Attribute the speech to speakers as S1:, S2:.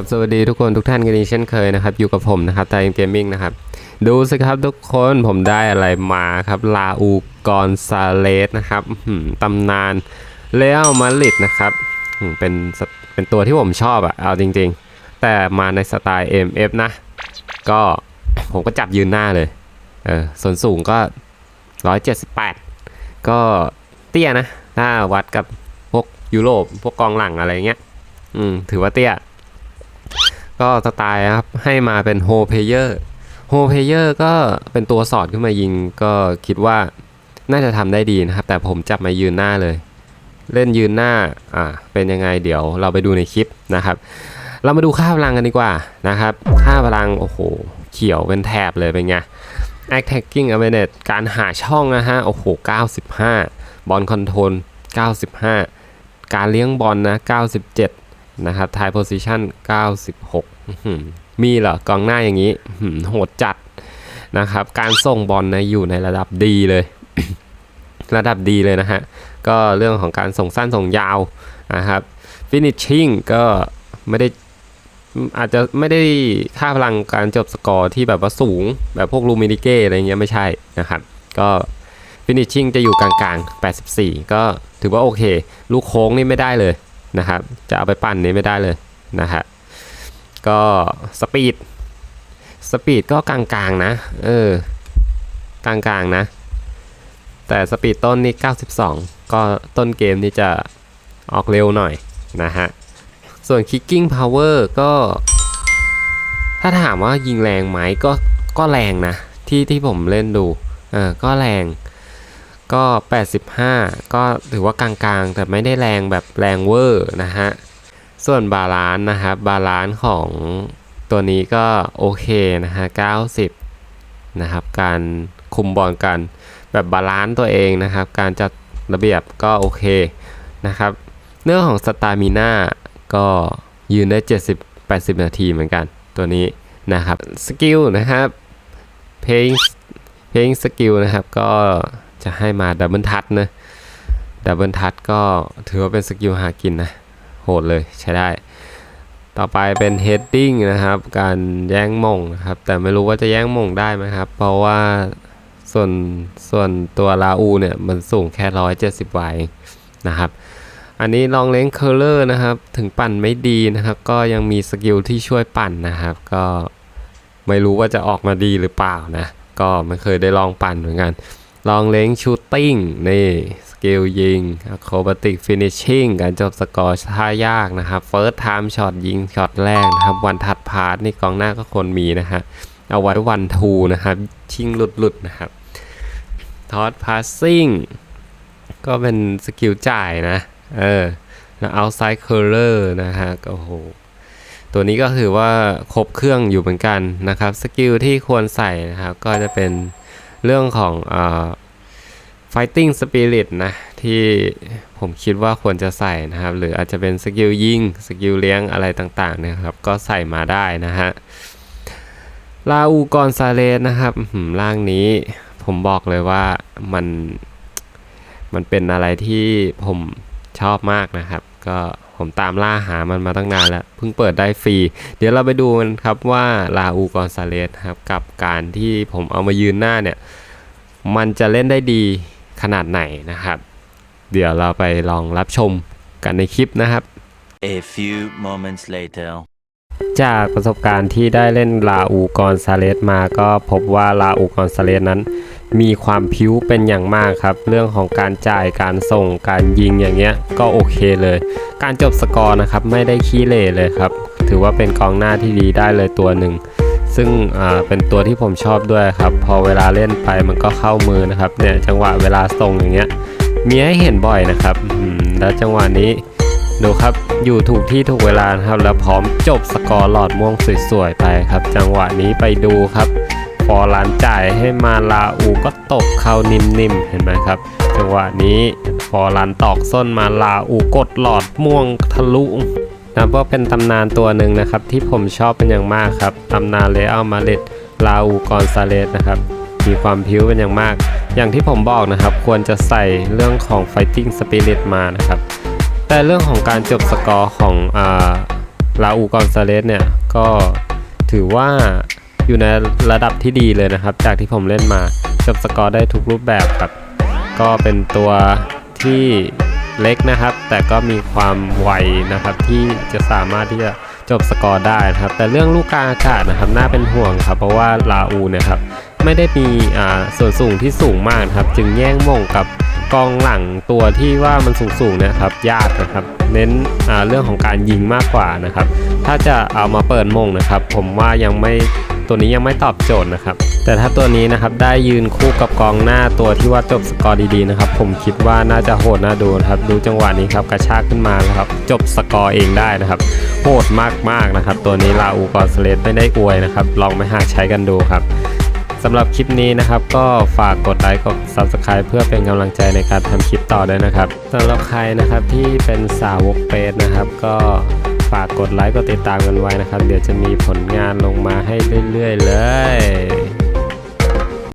S1: บสวัสดีทุกคนทุกท่านกันอีกเช่นเคยนะครับ อยู่กับผมนะครับไทยเกมมิ่งนะครับ ดูสิครับทุกคนผมได้อะไรมาครับ ลาอูกอนซาเลสนะครับตำนานเลอัลมาริดนะครับเป็นเป็นตัวที่ผมชอบอะเอาจริง ๆ แต่มาในสไตล์ MF นะ ก็ผมก็จับยืนหน้าเลยเออส่วนสูงก็ 178 ก็เตี้ยนะ ถ้าวัดกับพวกยุโรปพวกกองหลังอะไรเงี้ยอืมถือว่าเตี้ย ก็สไตล์ครับให้มาเป็นโฮเพเยอร์โฮเพเยอร์ก็เป็นตัวสอดขึ้นมายิงก็คิดว่าน่าจะทำได้ดีนะครับ แต่ผมจับมายืนหน้าเลย เล่นยืนหน้าอ่าเป็นยังไงเดี๋ยวเราไปดูในคลิปนะครับ เรามาดูค่าพลังกันดีกว่านะครับ ค่าพลังโอ้โหเขียวเป็นแถบเลยเป็นไง attacking ability การหาช่องนะฮะโอ้โห 95 บอลคอนโทรล 95 การเลี้ยงบอลนะ 97 นะครับทายโพซิชัน96อื้อหือมีเหรอกองหน้าอย่างนี้ โหดจัดนะครับ การส่งบอลนะอยู่ในระดับดีเลย ระดับดีเลยนะฮะ ก็เรื่องของการส่งสั้นส่งยาวนะครับ finishing ก็ไม่ได้อาจจะไม่ได้ค่าพลังการจบสกอร์ที่แบบว่าสูง แบบพวกลูมินิเก้อะไรเงี้ยไม่ใช่นะครับ ก็ finishing จะอยู่กลางๆ 84 ก็ถือว่าโอเค ลูกโค้งนี่ไม่ได้เลย นะครับ จะเอาไปปั่นนี่ไม่ได้เลยนะฮะก็สปีดสปีดก็กลางๆนะ เออกลางๆนะ แต่สปีดต้นนี่ 92 ก็ต้นเกมนี่จะออกเร็วหน่อยนะฮะ ส่วน kicking power ก็ ถ้าถามว่ายิงแรงไหมก็ก็แรงนะ ที่ที่ผมเล่นดู เออก็แรง ก็ 85 ก็ถือว่ากลางๆ แต่ไม่ได้แรงแบบแรงเวอร์นะฮะ ส่วนบาลานซ์นะครับบาลานซ์ของตัวนี้ก็โอเคนะฮะ 90 นะครับ การคุมบอลกันแบบบาลานซ์ตัวเองนะครับ การจัดระเบียบก็โอเคนะครับ เรื่องของสตามิน่าก็ยืนได้ 70-80 นาทีเหมือนกันตัวนี้นะครับ สกิลนะครับเพลงเพลงสกิลนะครับก็ จะให้มาดับเบิลทัชนะดับเบิลทัชก็ถือว่าเป็นสกิลหากินนะโหดเลยใช้ได้ ต่อไปเป็น heading นะครับ การแย่งมงนะครับ แต่ไม่รู้ว่าจะแย่งมงได้ไหมครับ เพราะว่าส่วนส่วนตัวลาอูเนี่ย มันสูงแค่170วายนะครับ อันนี้ลองเล้งเคอร์เลอร์นะครับ ถึงปั่นไม่ดีนะครับ ก็ยังมีสกิลที่ช่วยปั่นนะครับ ก็ไม่รู้ว่าจะออกมาดีหรือเปล่านะ ก็ไม่เคยได้ลองปั่นเหมือนกัน ลองเล้งชูตติ้งนี่สกิลยิงโคบติกฟินิชชิ่งการจบสกอร์ท่ายากนะครับเฟิร์สไทม์ช็อตยิงช็อตแรกนะครับ วันทัดพาร์ทนี่กองหน้าก็ควรมีนะฮะเอาไว้วันทูนะครับ ชิงหลุดหลุดนะครับทอ s พาสซิ่งก็เป็นสกิลจ่ายนะ เออแล้วเอาไซด์เคอร์เลอร์นะฮะก็โอ้โหตัวนี้ก็ถือว่าครบเครื่องอยู่เหมือนกันนะครับ สกิลที่ควรใส่นะครับ ก็จะเป็น เรื่องของเอ่า fighting spirit นะ ที่ผมคิดว่าควรจะใส่นะครับ หรืออาจจะเป็นสกิลยิงสกิลเลี้ยงอะไรต่างๆเนะครับ ก็ใส่มาได้นะฮะลาอูกอนซาเลสนะครับร่างนี้ผมบอกเลยว่ามันมันเป็นอะไรที่ผมชอบมากนะครับ ก็ ผมตามล่าหามันมาตั้งนานแล้ว เพิ่งเปิดได้ฟรี เดี๋ยวเราไปดูกันครับว่าลาอูกอนซาเลสครับกับการที่ผมเอามายืนหน้าเนี่ย มันจะเล่นได้ดีขนาดไหนนะครับ เดี๋ยวเราไปลองรับชมกันในคลิปนะครับ
S2: A few moments later.
S1: จากประสบการณ์ที่ได้เล่นลาอูกอนซาเลสมาก็พบว่าลาอูกอนซาเลสนั้น มีความพิ้วเป็นอย่างมากครับ เรื่องของการจ่ายการส่งการยิงอย่างเงี้ยก็โอเคเลย การจบสกอร์นะครับไม่ได้ขี้เหร่เลยครับ ถือว่าเป็นกองหน้าที่ดีได้เลยตัวหนึ่งซึ่งเป็นตัวที่ผมชอบด้วยครับ พอเวลาเล่นไปมันก็เข้ามือนะครับเนี่ยจังหวะเวลาส่งอย่างเงี้ยมีให้เห็นบ่อยนะครับแล้วจังหวะนี้ดูครับอยู่ถูกที่ถูกเวลานะครับ แล้วพร้อมจบสกอร์หลอดม่วงสวยๆไปครับ จังหวะนี้ไปดูครับ ฟอร์ลันจ่ายให้มาลาอูก็ตบเข้านิ่มๆ เห็นไหมครับ จังหวะนี้ฟอลันตอกส้นมาลาอูกดหลอดม่วงทะลุนับว่าเป็นตำนานตัวหนึ่งนะครับ ที่ผมชอบเป็นอย่างมากครับตำนานเลอัลมาเลตลาอูกอนซาเลสนะครับมีความพิ้วเป็นอย่างมาก อย่างที่ผมบอกนะครับ ควรจะใส่เรื่องของ fighting spirit มานะครับ แต่เรื่องของการจบสกอร์ของอ่าลาอูกอนซาเลสเนี่ย ก็ถือว่า อยู่ในระดับที่ดีเลยนะครับ จากที่ผมเล่นมาจบสกอร์ได้ทุกรูปแบบครับ ก็เป็นตัวที่เล็กนะครับ แต่ก็มีความไวนะครับ ที่จะสามารถที่จะจบสกอร์ได้นะครับ แต่เรื่องลูกกลางอากาศนะครับน่าเป็นห่วงครับ เพราะว่าลาอูนี่ยครับไม่ได้มีอ่าส่วนสูงที่สูงมากครับ จึงแย่งมงกับกองหลังตัวที่ว่ามันสูงสูงๆนะครับยากนะครับ เน้นอ่าเรื่องของการยิงมากกว่านะครับ ถ้าจะเอามาเปิดมงนะครับ ผมว่ายังไม่ ตัวนี้ยังไม่ตอบโจทย์นะครับ แต่ถ้าตัวนี้นะครับได้ยืนคู่กับกองหน้าตัวที่ว่าจบสกอร์ดีๆนะครับ ผมคิดว่าน่าจะโหดน่าดูนะครับ ดูจังหวะนี้ครับกระชากขึ้นมาแล้วครับ จบสกอร์เองได้นะครับ โหดมากๆนะครับ ตัวนี้ลาอูกอนสเลสไม่ได้อวยนะครับ ลองไปหาใช้กันดูครับสำหรับคลิปนี้นะครับ ก็ฝากกดไลค์กด Subscribe เพื่อเป็นกำลังใจในการทำคลิปต่อด้วยนะครับสำหรับใครนะครับที่เป็นสาวกเปรตนะครับ ก็ ฝากกดไลค์กดติดตามกันไว้นะครับ เดี๋ยวจะมีผลงานลงมาให้เรื่อยๆเลย